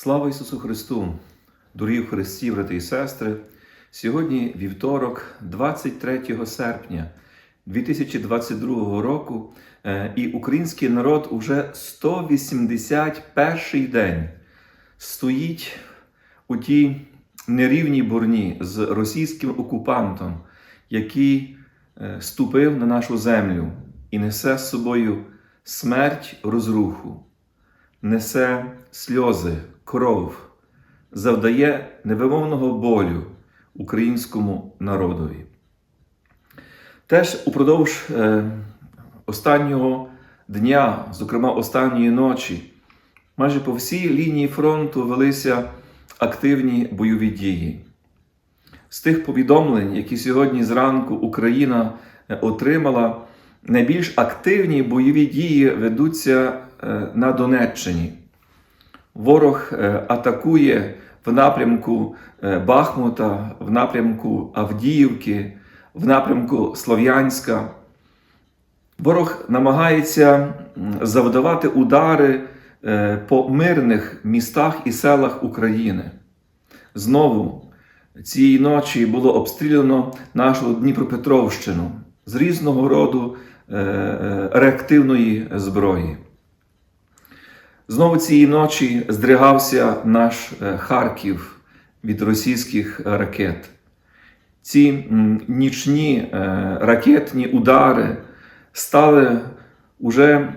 Слава Ісусу Христу! Дорогі Христі, брати і сестри! Сьогодні вівторок, 23 серпня 2022 року, е, і український народ уже 181 день стоїть у тій нерівній борні з російським окупантом, який е, ступив на нашу землю і несе з собою смерть розруху несе сльози, кров, завдає невимовного болю українському народові. Теж упродовж е, останнього дня, зокрема останньої ночі, майже по всій лінії фронту велися активні бойові дії. З тих повідомлень, які сьогодні зранку Україна е, отримала, найбільш активні бойові дії ведуться на Донеччині. Ворог е, атакує в напрямку е, Бахмута, в напрямку Авдіївки, в напрямку Слов'янська. Ворог намагається завдавати удари е, по мирних містах і селах України. Знову цієї ночі було обстріляно нашу Дніпропетровщину з різного роду е, е, реактивної зброї. Знову цієї ночі здригався наш е, Харків від російських ракет. Ці нічні е, ракетні удари стали уже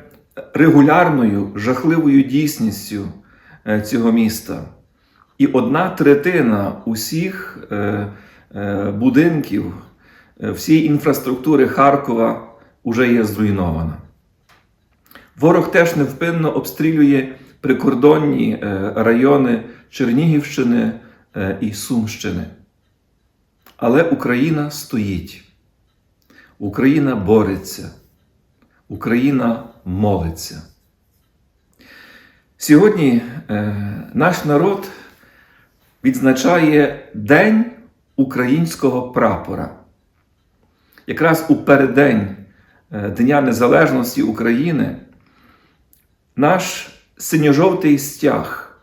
регулярною жахливою дійсністю е, цього міста. І одна третина усіх е, е, будинків, е, всієї інфраструктури Харкова вже є зруйнована. Ворог теж невпинно обстрілює прикордонні е, райони Чернігівщини е, і Сумщини. Але Україна стоїть, Україна бореться, Україна молиться. Сьогодні е, наш народ відзначає День українського прапора. Якраз у переддень Дня Незалежності України наш синьо-жовтий стяг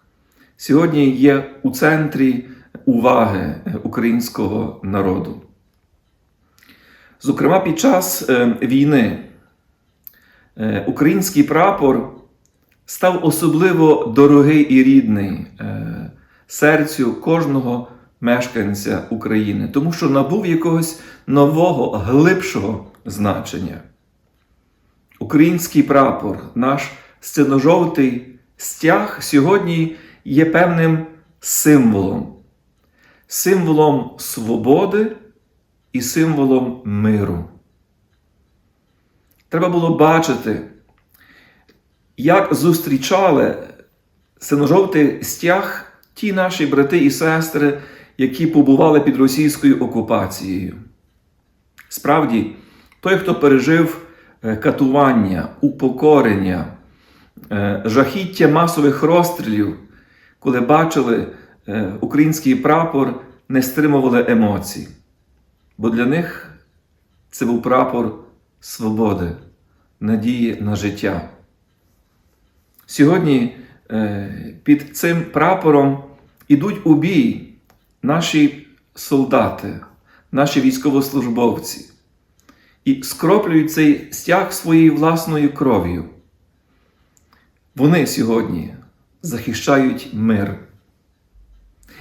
сьогодні є у центрі уваги українського народу. Зокрема, під час е, війни е, український прапор став особливо дорогий і рідний е, серцю кожного мешканця України, тому що набув якогось нового, глибшого значення. Український прапор, наш синьо-жовтий стяг сьогодні є певним символом, символом свободи і символом миру. Треба було бачити, як зустрічали синьо-жовтий стяг ті наші брати і сестри, які побували під російською окупацією. Справді, той, хто пережив е, катування, упокорення, жахіття масових розстрілів, коли бачили е, український прапор, не стримували емоцій. Бо для них це був прапор свободи, надії на життя. Сьогодні е, під цим прапором ідуть у бій наші солдати, наші військовослужбовці і скроплюють цей стяг своєю власною кров'ю. Вони сьогодні захищають мир.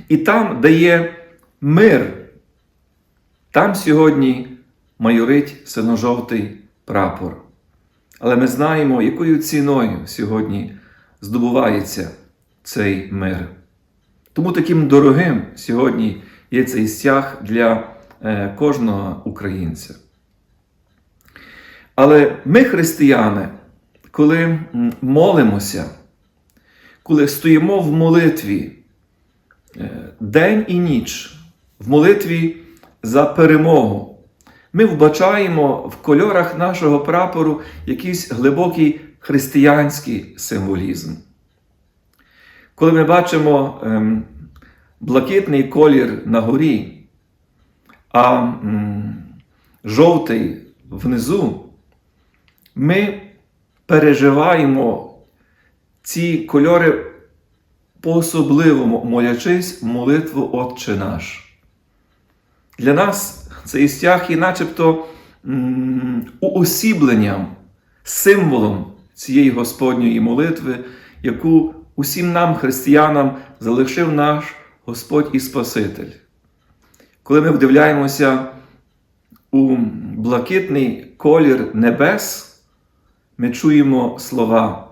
І там, де є мир, там сьогодні майорить синьо-жовтий прапор. Але ми знаємо, якою ціною сьогодні здобувається цей мир. Тому таким дорогим сьогодні є цей стяг для е, кожного українця. Але ми, християни, коли молимося, коли стоїмо в молитві е, день і ніч, в молитві за перемогу, ми вбачаємо в кольорах нашого прапору якийсь глибокий християнський символізм. Коли ми бачимо ем, блакитний колір на горі, а жовтий внизу, ми переживаємо ці кольори по-особливому молячись молитву Отче наш. Для нас цей стяг є начебто уосібленням, символом цієї Господньої молитви, яку усім нам, християнам, залишив наш Господь і Спаситель. Коли ми вдивляємося у блакитний колір небес, ми чуємо слова.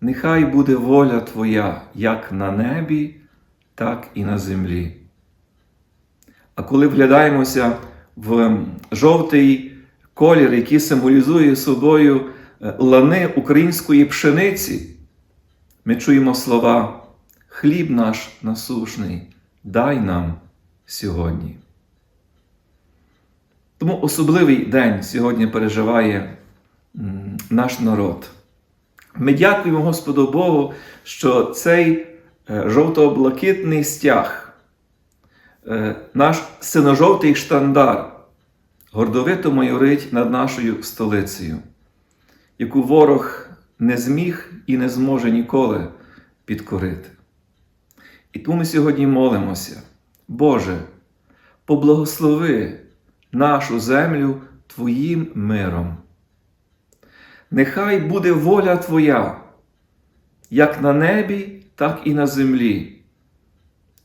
Нехай буде воля Твоя як на небі, так і на землі. А коли вглядаємося в жовтий колір, який символізує собою е, лани української пшениці, ми чуємо слова Хліб наш насушний, дай нам сьогодні. Тому особливий день сьогодні переживає наш народ. Ми дякуємо Господу Богу, що цей е, жовто-блакитний стяг, е, наш синожовтий штандар, гордовито майорить над нашою столицею, яку ворог не зміг і не зможе ніколи підкорити. І тому ми сьогодні молимося, Боже, поблагослови нашу землю Твоїм миром. Нехай буде воля Твоя, як на небі, так і на землі.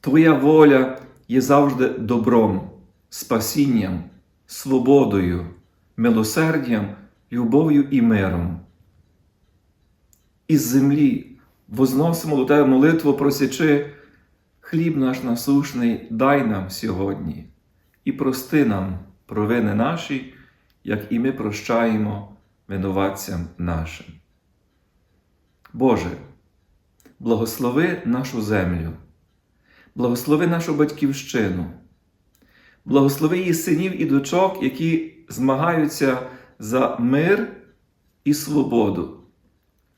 Твоя воля є завжди добром, спасінням, свободою, милосердям, любов'ю і миром. Із землі возносимо до Тебе молитву, просячи, хліб наш насушний, дай нам сьогодні і прости нам провини наші, як і ми прощаємо винуватцям нашим. Боже, благослови нашу землю, благослови нашу батьківщину, благослови її синів і дочок, які змагаються за мир і свободу.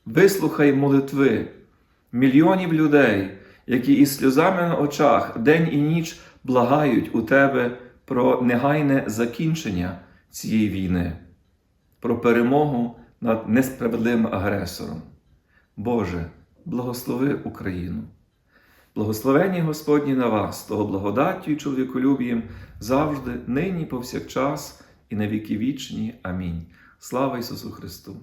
Вислухай молитви мільйонів людей, які із сльозами на очах день і ніч благають у Тебе про негайне закінчення цієї війни, про перемогу над несправедливим агресором. Боже, благослови Україну. Благословені Господні на вас, того благодаттю і чоловіколюбієм завжди, нині, повсякчас і на віки вічні. Амінь. Слава Ісусу Христу!